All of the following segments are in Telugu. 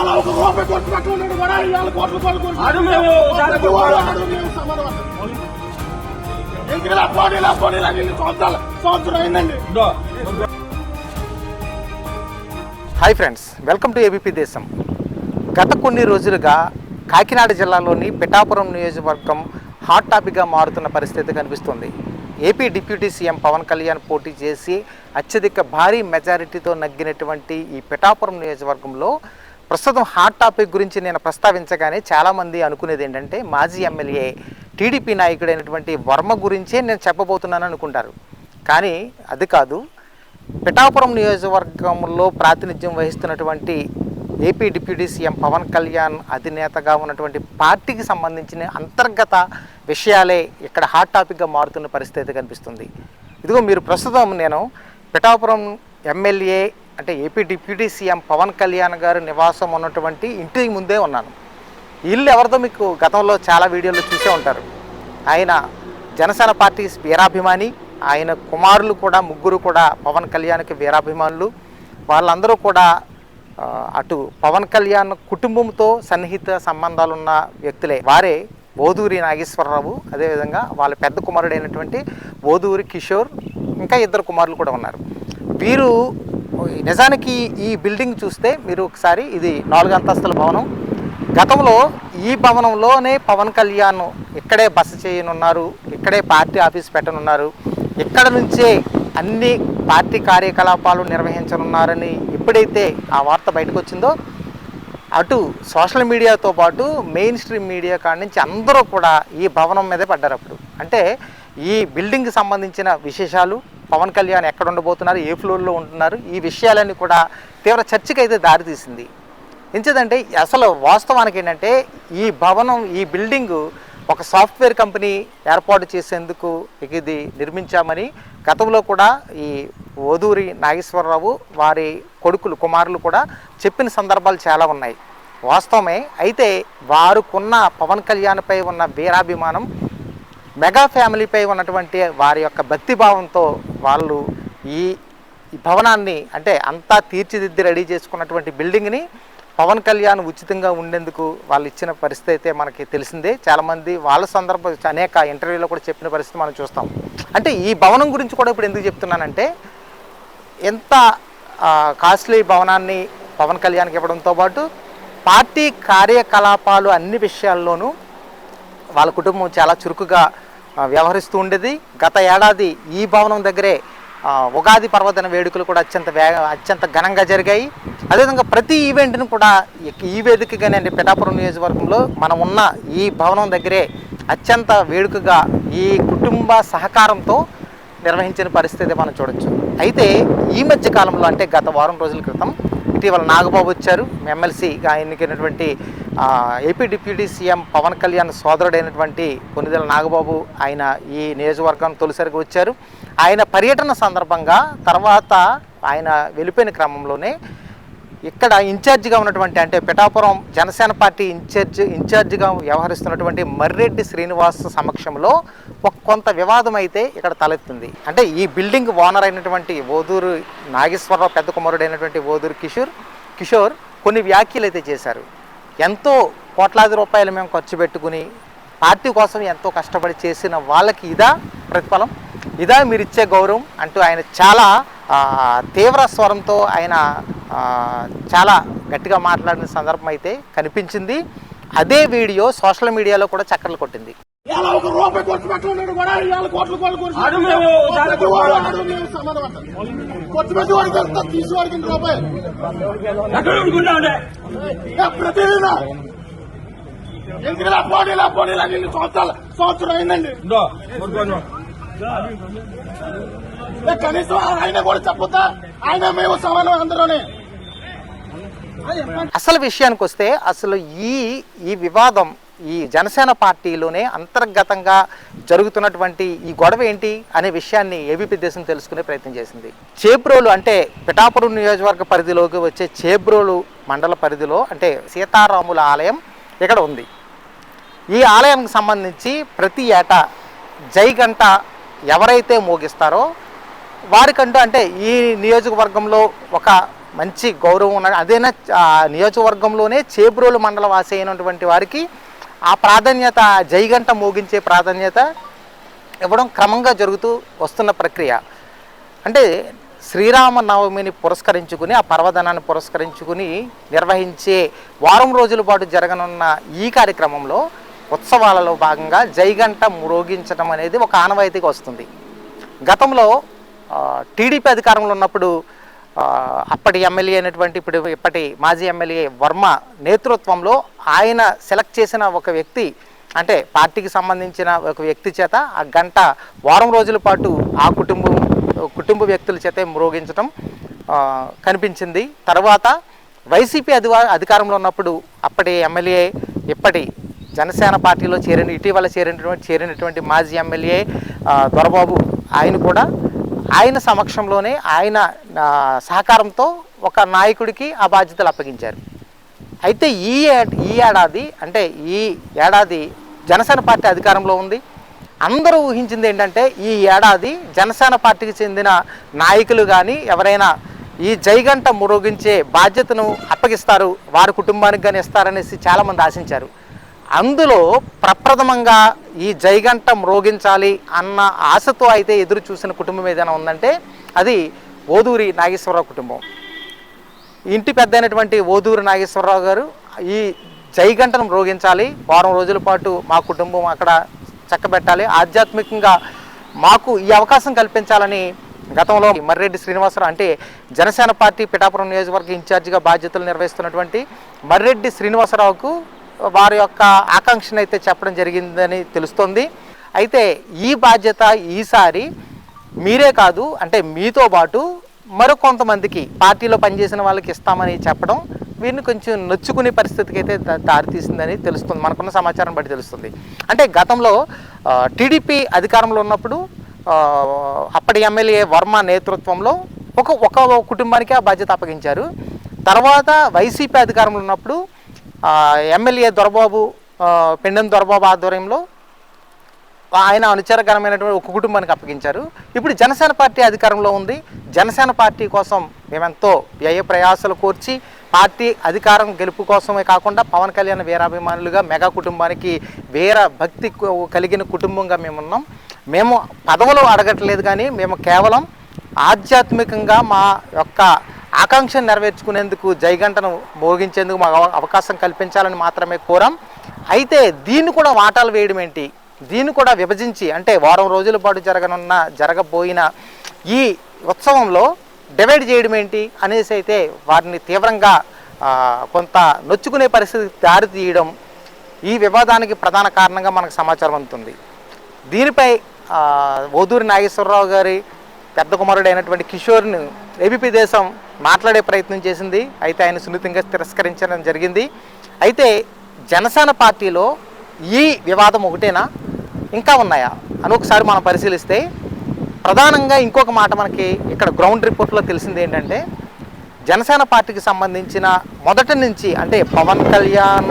ఎలా ఒక రూపాయి కొట్టు పట్టుకున్నాడు కూడా ఇవాళ కోట్లు. Hi friends welcome to ABP Desam. గత కొన్ని రోజులుగా కాకినాడ జిల్లాలోని పిఠాపురం నియోజకవర్గం హాట్ టాపిక్గా మారుతున్న పరిస్థితి కనిపిస్తుంది. AP deputy CM Pawan Kalyan పోటీ చేసి అత్యధిక భారీ మెజారిటీతో నగ్గినటువంటి ఈ పిఠాపురం నియోజకవర్గంలో ప్రస్తుతం హాట్ టాపిక్ గురించి నేను ప్రస్తావించగానే చాలామంది అనుకునేది ఏంటంటే మాజీ ఎమ్మెల్యే టీడీపీ నాయకుడైనటువంటి వర్మ గురించే నేను చెప్పబోతున్నాను అనుకుంటారు. కానీ అది కాదు. పిఠాపురం నియోజకవర్గంలో ప్రాతినిధ్యం వహిస్తున్నటువంటి AP deputy CM Pawan Kalyan అధినేతగా ఉన్నటువంటి పార్టీకి సంబంధించిన అంతర్గత విషయాలే ఇక్కడ హాట్ టాపిక్గా మారుతున్న పరిస్థితి కనిపిస్తుంది. ఇదిగో మీరు ప్రస్తుతం నేను పిఠాపురం ఎమ్మెల్యే అంటే AP deputy CM Pawan Kalyan గారు నివాసం ఉన్నటువంటి ఇంటి ముందే ఉన్నాను. ఇల్లు ఎవరిదో మీకు గతంలో చాలా వీడియోలు చూసే ఉంటారు. ఆయన జనసేన పార్టీ వీరాభిమాని ఆయన కుమారులు కూడా ముగ్గురు కూడా పవన్ కళ్యాణ్కి వీరాభిమానులు. వాళ్ళందరూ కూడా అటు పవన్ కళ్యాణ్ కుటుంబంతో సన్నిహిత సంబంధాలున్న వ్యక్తులే. వారే ఓదూరి నాగేశ్వరరావు అదేవిధంగా వాళ్ళ పెద్ద కుమారుడైనటువంటి ఓదూరి కిషోర్ ఇంకా ఇద్దరు కుమారులు కూడా ఉన్నారు. వీరు నిజానికి ఈ బిల్డింగ్ చూస్తే మీరు ఒకసారి ఇది నాలుగు అంతస్తుల భవనం. గతంలో ఈ భవనంలోనే పవన్ కళ్యాణ్ ఇక్కడే బస చేయనున్నారు ఇక్కడే పార్టీ ఆఫీస్ పెట్టనున్నారు ఇక్కడ నుంచే అన్ని పార్టీ కార్యకలాపాలు నిర్వహించనున్నారని ఎప్పుడైతే ఆ వార్త బయటకు వచ్చిందో అటు సోషల్ మీడియాతో పాటు మెయిన్ స్ట్రీమ్ మీడియా కాడి నుంచి అందరూ కూడా ఈ భవనం మీదే పడ్డారు అప్పుడు. అంటే ఈ బిల్డింగ్కి సంబంధించిన విశేషాలు పవన్ కళ్యాణ్ ఎక్కడ ఉండబోతున్నారు ఏ ఫ్లోర్లో ఉంటున్నారు ఈ విషయాలన్నీ కూడా తీవ్ర చర్చకైతే అయితే దారితీసింది. ఎంచేదంటే అసలు వాస్తవానికి ఏంటంటే ఈ భవనం ఈ బిల్డింగ్ ఒక సాఫ్ట్వేర్ కంపెనీ ఏర్పాటు చేసేందుకు ఇది నిర్మించామని గతంలో కూడా ఈ ఓదూరి నాగేశ్వరరావు వారి కొడుకులు కుమారులు కూడా చెప్పిన సందర్భాలు చాలా ఉన్నాయి. వాస్తవమే అయితే వారుకున్న పవన్ కళ్యాణ్పై ఉన్న వీరాభిమానం మెగా ఫ్యామిలీపై ఉన్నటువంటి వారి యొక్క భక్తిభావంతో వాళ్ళు ఈ భవనాన్ని అంటే అంతా తీర్చిదిద్ది రెడీ చేసుకున్నటువంటి బిల్డింగ్ని పవన్ కళ్యాణ్ ఉచితంగా ఉండేందుకు వాళ్ళు ఇచ్చిన పరిస్థితి అయితే మనకి తెలిసిందే. చాలామంది వాళ్ళ సందర్భ అనేక ఇంటర్వ్యూలో కూడా చెప్పిన పరిస్థితి మనం చూస్తాం. అంటే ఈ భవనం గురించి కూడా ఇప్పుడు ఎందుకు చెప్తున్నానంటే ఎంత కాస్ట్లీ భవనాన్ని పవన్ కళ్యాణ్కి ఇవ్వడంతో పాటు పార్టీ కార్యకలాపాలు అన్ని విషయాల్లోనూ వాళ్ళ కుటుంబం చాలా చురుకుగా వ్యవహరిస్తూ ఉండేది. గత ఏడాది ఈ భవనం దగ్గరే ఉగాది పర్వదిన వేడుకలు కూడా అత్యంత వే అత్యంత ఘనంగా జరిగాయి. అదేవిధంగా ప్రతి ఈవెంట్ను కూడా ఈ- వేదికగానే అంటే పిఠాపురం నియోజకవర్గంలో మనం ఉన్న ఈ భవనం దగ్గరే అత్యంత వేడుకగా ఈ కుటుంబ సహకారంతో నిర్వహించిన పరిస్థితి మనం చూడొచ్చు. అయితే ఈ మధ్య కాలంలో అంటే గత వారం రోజుల క్రితం ఇటీవల నాగబాబు వచ్చారు. ఎమ్మెల్సీగా ఎన్నికైనటువంటి AP deputy CM Pawan Kalyan సోదరుడైనటువంటి Konidela Nagababu ఆయన ఈ నియోజకవర్గం తొలిసారిగా వచ్చారు. ఆయన పర్యటన సందర్భంగా తర్వాత ఆయన వెళ్ళిపోయిన క్రమంలోనే ఇక్కడ ఇన్ఛార్జిగా ఉన్నటువంటి అంటే పిఠాపురం జనసేన పార్టీ ఇన్ఛార్జ్ ఇన్ఛార్జిగా వ్యవహరిస్తున్నటువంటి మర్రెడ్డి శ్రీనివాస్ సమక్షంలో ఒక కొంత వివాదం అయితే ఇక్కడ తలెత్తుంది. అంటే ఈ బిల్డింగ్ ఓనర్ అయినటువంటి ఓదూరు నాగేశ్వరరావు పెద్ద కుమారుడైనటువంటి ఓదూరు కిషోర్ కిషోర్ కొన్ని వ్యాఖ్యలు అయితే చేశారు. ఎంతో కోట్లాది రూపాయలు మేము ఖర్చు పెట్టుకుని పార్టీ కోసం ఎంతో కష్టపడి చేసిన వాళ్ళకి ఇదా ప్రతిఫలం? ఇదా మీరు ఇచ్చే గౌరవం? అంటూ ఆయన చాలా తీవ్ర స్వరంతో ఆయన చాలా గట్టిగా మాట్లాడిన సందర్భం అయితే కనిపించింది. అదే వీడియో సోషల్ మీడియాలో కూడా చక్కర్లు కొట్టింది. ఎలా ఒక రూపాయి కొట్టు పట్టుకున్నాడు కూడా ఇవాళ కోట్లు కోట్లు ఎంత ప్రతిదీనా. సంవత్సరాలు సంవత్సరం అయిందండి. కనీసం ఆయన కూడా చెప్పొద్దా? ఆయన మేము సమానం అందరూనే. అసలు విషయానికి వస్తే అసలు ఈ ఈ వివాదం ఈ జనసేన పార్టీలోనే అంతర్గతంగా జరుగుతున్నటువంటి ఈ గొడవ ఏంటి అనే విషయాన్ని ఏబీపీ దేశం తెలుసుకునే ప్రయత్నం చేసింది. చేబ్రోలు అంటే పిఠాపురం నియోజకవర్గ పరిధిలోకి వచ్చే చేబ్రోలు మండల పరిధిలో అంటే సీతారాముల ఆలయం ఇక్కడ ఉంది. ఈ ఆలయానికి సంబంధించి ప్రతి ఏటా జైగంట ఎవరైతే మోగిస్తారో వారికంటూ అంటే ఈ నియోజకవర్గంలో ఒక మంచి గౌరవం ఉన్న అదేనా నియోజకవర్గంలోనే చేబ్రోలు మండల వాసి అయినటువంటి వారికి ఆ ప్రాధాన్యత జైగంట మోగించే ప్రాధాన్యత ఇవ్వడం క్రమంగా జరుగుతూ వస్తున్న ప్రక్రియ. అంటే శ్రీరామనవమిని పురస్కరించుకుని ఆ పర్వదనాన్ని పురస్కరించుకుని నిర్వహించే వారం రోజుల పాటు జరగనున్న ఈ కార్యక్రమంలో ఉత్సవాలలో భాగంగా జైగంట మ్రోగించడం అనేది ఒక ఆనవాయితీగా వస్తుంది. గతంలో టీడీపీ అధికారంలో ఉన్నప్పుడు అప్పటి ఎమ్మెల్యే అయినటువంటి ఇప్పుడు ఇప్పటి మాజీ ఎమ్మెల్యే వర్మ నేతృత్వంలో ఆయన సెలెక్ట్ చేసిన ఒక వ్యక్తి అంటే పార్టీకి సంబంధించిన ఒక వ్యక్తి చేత ఆ గంట వారం రోజుల పాటు ఆ కుటుంబం కుటుంబ వ్యక్తుల చేతే మ్రోగించడం కనిపించింది. తర్వాత వైసీపీ అధి అధికారంలో ఉన్నప్పుడు అప్పటి ఎమ్మెల్యే ఇప్పటి జనసేన పార్టీలో చేరిన ఇటీవల చేరినటువంటి చేరినటువంటి మాజీ ఎమ్మెల్యే దొరబాబు ఆయన కూడా ఆయన సమక్షంలోనే ఆయన సహకారంతో ఒక నాయకుడికి ఆ బాధ్యతలు అప్పగించారు. అయితే ఈ ఏ- ఈ ఏడాది అంటే ఈ ఏడాది జనసేన పార్టీ అధికారంలో ఉంది. అందరూ ఊహించింది ఏంటంటే ఈ ఏడాది జనసేన పార్టీకి చెందిన నాయకులు కానీ ఎవరైనా ఈ జైగంట మురోగించే బాధ్యతను అప్పగిస్తారు వారి కుటుంబానికి కానీ ఇస్తారనేసి చాలామంది ఆశించారు. అందులో ప్రప్రథమంగా ఈ జైగంట మ్రోగించాలి అన్న ఆశతో అయితే ఎదురు చూసిన కుటుంబం ఏదైనా ఉందంటే అది ఓదూరి నాగేశ్వరరావు కుటుంబం. ఇంటి పెద్ద అయినటువంటి ఓదూరు నాగేశ్వరరావు గారు ఈ జైగంటను మ్రోగించాలి వారం రోజుల పాటు మా కుటుంబం అక్కడ చక్కబెట్టాలి. ఆధ్యాత్మికంగా మాకు ఈ అవకాశం కల్పించాలని గతంలో మర్రెడ్డి శ్రీనివాసరావు అంటే జనసేన పార్టీ పిఠాపురం నియోజకవర్గ ఇన్ఛార్జిగా బాధ్యతలు నిర్వహిస్తున్నటువంటి మర్రెడ్డి శ్రీనివాసరావుకు వారి యొక్క ఆకాంక్షను అయితే చెప్పడం జరిగిందని తెలుస్తుంది. అయితే ఈ బాధ్యత ఈసారి మీరే కాదు అంటే మీతో పాటు మరికొంతమందికి పార్టీలో పనిచేసిన వాళ్ళకి ఇస్తామని చెప్పడం వీరిని కొంచెం నొచ్చుకునే పరిస్థితికి అయితే దారితీసిందని తెలుస్తుంది. మనకున్న సమాచారం బట్టి తెలుస్తుంది. అంటే గతంలో టీడీపీ అధికారంలో ఉన్నప్పుడు అప్పటి ఎమ్మెల్యే వర్మ నేతృత్వంలో ఒక ఒక కుటుంబానికి ఆ బాధ్యత అప్పగించారు. తర్వాత వైసీపీ అధికారంలో ఉన్నప్పుడు ఎమ్మెల్యే దొరబాబు ఆ, పెండెం దొరబాబు ఆధ్వర్యంలో ఆయన అనుచరకరమైనటువంటి ఒక కుటుంబానికి అప్పగించారు. ఇప్పుడు జనసేన పార్టీ అధికారంలో ఉంది. జనసేన పార్టీ కోసం మేమెంతో వ్యయ ప్రయాసాలు కోర్చి పార్టీ అధికారం గెలుపు కోసమే కాకుండా పవన్ కళ్యాణ్ వీరాభిమానులుగా మెగా కుటుంబానికి వీర భక్తి కలిగిన కుటుంబంగా మేమున్నాం. మేము పదవులు అడగట్లేదు కానీ మేము కేవలం ఆధ్యాత్మికంగా మా యొక్క ఆకాంక్షను నెరవేర్చుకునేందుకు జైగంటను మోగించేందుకు మాకు అవకాశం కల్పించాలని మాత్రమే కోరాం. అయితే దీన్ని కూడా వాటాలు వేయడం ఏంటి? దీన్ని కూడా విభజించి అంటే వారం రోజుల పాటు జరగనున్న జరగబోయిన ఈ ఉత్సవంలో డివైడ్ చేయడం ఏంటి అనేసి అయితే వారిని తీవ్రంగా కొంత నొచ్చుకునే పరిస్థితి దారి తీయడం ఈ వివాదానికి ప్రధాన కారణంగా మనకు సమాచారం అందుతుంది. దీనిపై ఓదూరి నాగేశ్వరరావు గారి పెద్ద కుమారుడైనటువంటి కిషోర్ను ఏబీపీ దేశం మాట్లాడే ప్రయత్నం చేసింది. అయితే ఆయన సున్నితంగా తిరస్కరించడం జరిగింది. అయితే జనసేన పార్టీలో ఈ వివాదం ఒకటేనా? ఇంకా ఉన్నాయా? అని ఒకసారి మనం పరిశీలిస్తే ప్రధానంగా ఇంకొక మాట మనకి ఇక్కడ గ్రౌండ్ రిపోర్ట్లో తెలిసింది ఏంటంటే జనసేన పార్టీకి సంబంధించిన మొదటి నుంచి అంటే పవన్ కళ్యాణ్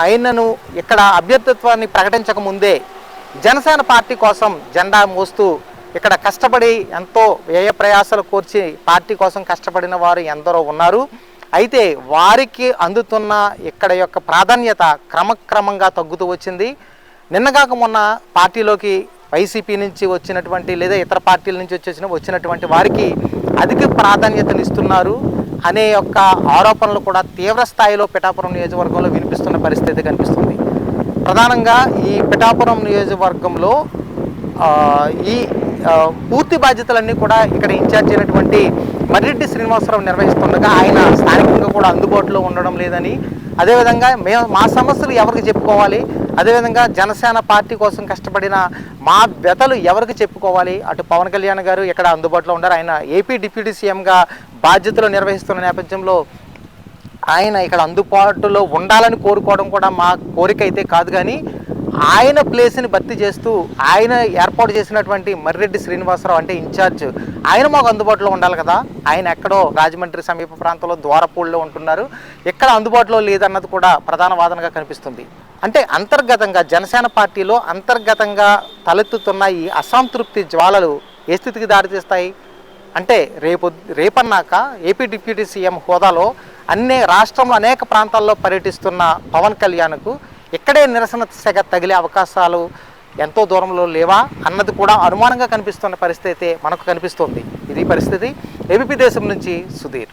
ఆయనను ఇక్కడ అభ్యర్థిత్వాన్ని ప్రకటించక ముందే జనసేన పార్టీ కోసం జెండా మోస్తూ ఇక్కడ కష్టపడి ఎంతో వ్యయ ప్రయాసాలు కోర్చి పార్టీ కోసం కష్టపడిన వారు ఎందరో ఉన్నారు. అయితే వారికి అందుతున్న ఇక్కడ యొక్క ప్రాధాన్యత క్రమక్రమంగా తగ్గుతూ వచ్చింది. నిన్నగాక మొన్న పార్టీలోకి వైసీపీ నుంచి వచ్చినటువంటి లేదా ఇతర పార్టీల నుంచి వచ్చేసిన వచ్చినటువంటి వారికి అధిక ప్రాధాన్యతనిస్తున్నారు అనే యొక్క ఆరోపణలు కూడా తీవ్ర స్థాయిలో పిఠాపురం నియోజకవర్గంలో వినిపిస్తున్న పరిస్థితి కనిపిస్తుంది. ప్రధానంగా ఈ పిఠాపురం నియోజకవర్గంలో ఈ పూర్తి బాధ్యతలన్నీ కూడా ఇక్కడ ఇన్ఛార్జ్ అయినటువంటి మర్రెడ్డి శ్రీనివాసరావు నిర్వహిస్తుండగా ఆయన స్థానికంగా కూడా అందుబాటులో ఉండడం లేదని. అదేవిధంగా మేము మా సమస్యలు ఎవరికి చెప్పుకోవాలి? అదేవిధంగా జనసేన పార్టీ కోసం కష్టపడిన మా వ్యతలు ఎవరికి చెప్పుకోవాలి? అటు పవన్ కళ్యాణ్ గారు ఇక్కడ అందుబాటులో ఉన్నారు. ఆయన ఏపీ డిప్యూటీ సీఎంగా బాధ్యతలు నిర్వహిస్తున్న నేపథ్యంలో ఆయన ఇక్కడ అందుబాటులో ఉండాలని కోరుకోవడం కూడా మా కోరిక అయితే కాదు కానీ ఆయన ప్లేస్ని భర్తీ చేస్తూ ఆయన ఏర్పాటు చేసినటువంటి మర్రెడ్డి శ్రీనివాసరావు అంటే ఇన్ఛార్జ్ ఆయన మాకు అందుబాటులో ఉండాలి కదా. ఆయన ఎక్కడో రాజమండ్రి సమీప ప్రాంతంలో ద్వారపూడిలో ఉంటున్నారు. ఎక్కడ అందుబాటులో లేదన్నది కూడా ప్రధాన వాదనగా కనిపిస్తుంది. అంటే అంతర్గతంగా జనసేన పార్టీలో అంతర్గతంగా తలెత్తుతున్న ఈ అసంతృప్తి జ్వాలలు ఏ స్థితికి దారితీస్తాయి అంటే రేపు రేపన్నాక ఏపీ డిప్యూటీ సీఎం హోదాలో అన్ని రాష్ట్రంలో అనేక ప్రాంతాల్లో పర్యటిస్తున్న పవన్ కళ్యాణ్కు ఇక్కడే నిరసన శాఖ తగిలే అవకాశాలు ఎంతో దూరంలో లేవా అన్నది కూడా అనుమానంగా కనిపిస్తున్న పరిస్థితి మనకు కనిపిస్తోంది. ఇది పరిస్థితి ఏబిపి దేశం నుంచి సుధీర్.